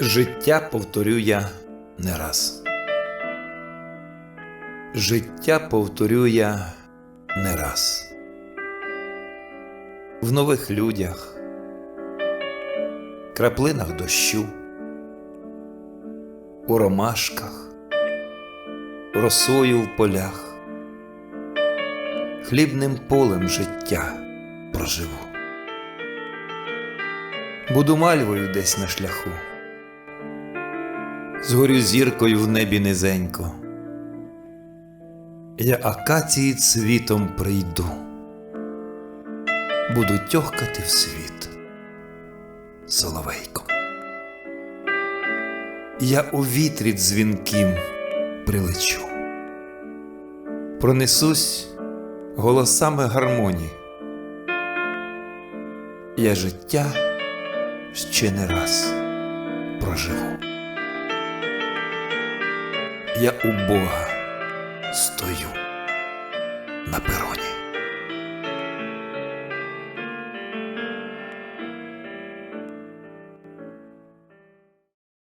Життя повторю я не раз. Життя повторю я не раз. В нових людях, краплинах дощу, у ромашках, росою в полях, хлібним полем життя проживу. Буду мальвою десь на шляху. Згорю зіркою в небі низенько. Я акації цвітом прийду, буду тьохкати в світ соловейком. Я у вітрі дзвінким прилечу, пронесусь голосами гармонії. Я життя ще не раз проживу. Я у Бога стою на пероні.